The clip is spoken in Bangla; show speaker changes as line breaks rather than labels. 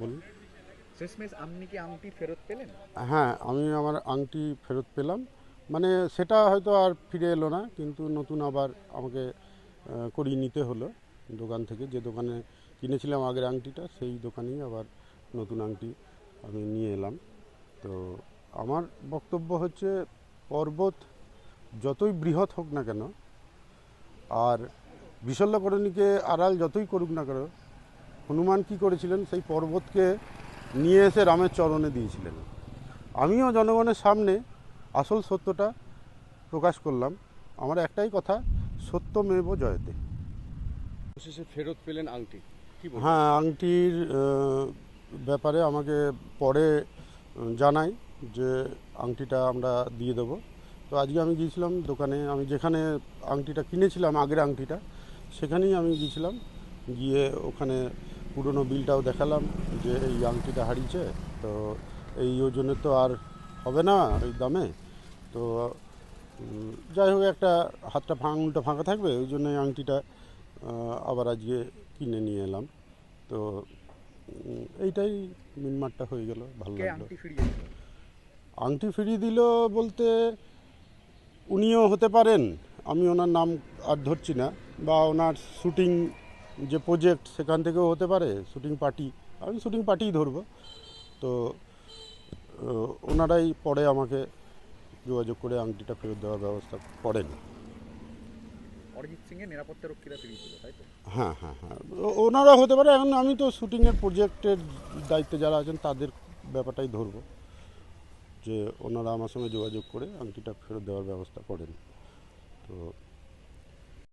বলুন।
শেষমেশ আপনি কি আংটি ফেরত পেলেন?
হ্যাঁ আমি আমার আংটি ফেরত পেলাম। মানে সেটা হয়তো আর ফিরে এলো না কিন্তু নতুন আবার আমাকে করিয়ে নিতে হলো দোকান থেকে। যে দোকানে কিনেছিলাম আগের আংটিটা সেই দোকানেই আবার নতুন আংটি আমি নিয়ে এলাম। তো আমার বক্তব্য হচ্ছে পর্বত যতই বৃহৎ হোক না কেন আর বিশল্যকরণীকে আড়াল যতই করুক না কেন হনুমান কি করেছিলেন? সেই পর্বতকে নিয়ে এসে রামের চরণে দিয়েছিলেন। আমিও জনগণের সামনে আসল সত্যটা প্রকাশ করলাম। আমার একটাই কথা সত্যমেব জয়তে।
অবশেষে ফেরত পেলেন আংটি।
হ্যাঁ আংটির ব্যাপারে আমাকে পরে জানাই যে আংটিটা আমরা দিয়ে দেবো। তো আজকে আমি গিয়েছিলাম দোকানে আমি যেখানে আংটিটা কিনেছিলাম আগের আংটিটা সেখানেই আমি গিয়েছিলাম। গিয়ে ওখানে পুরনো বিলটাও দেখালাম যে এই আংটিটা হারিয়েছে তো এই ওজনে তো আর হবে না এই দামে। তো যাই হোক একটা হাতটা আঙুলটা ফাঁকা থাকবে ওই জন্য আংটিটা আবার আজকে কিনে নিয়ে এলাম। তো এইটাই মিনমারটা হয়ে গেল ভালো লাগল।
আংটি ফিরিয়ে দিল?
আংটি ফিরিয়ে দিল বলতে উনিও হতে পারেন আমি ওনার নাম আর ধরছি না বা ওনার শুটিং যে প্রজেক্ট সেখান থেকেও হতে পারে শুটিং পার্টি আমি শুটিং পার্টিই ধরবো। তো ওনারাই পরে আমাকে যোগাযোগ করে আংটিটা ফেরত দেওয়ার ব্যবস্থা করেন।
অরিজিৎ সিং এর নিরাপত্তা রক্ষীরা ফিরিয়ে তাই তো?
হ্যাঁ হ্যাঁ হ্যাঁ। ওনারা হতে পারে এখন আমি তো শুটিংয়ের প্রজেক্টের দায়িত্বে যারা আছেন তাদের ব্যাপারটাই ধরবো। যে ওনারা আমার সঙ্গে যোগাযোগ করে আংটিটা ফেরত দেওয়ার ব্যবস্থা করেন। তো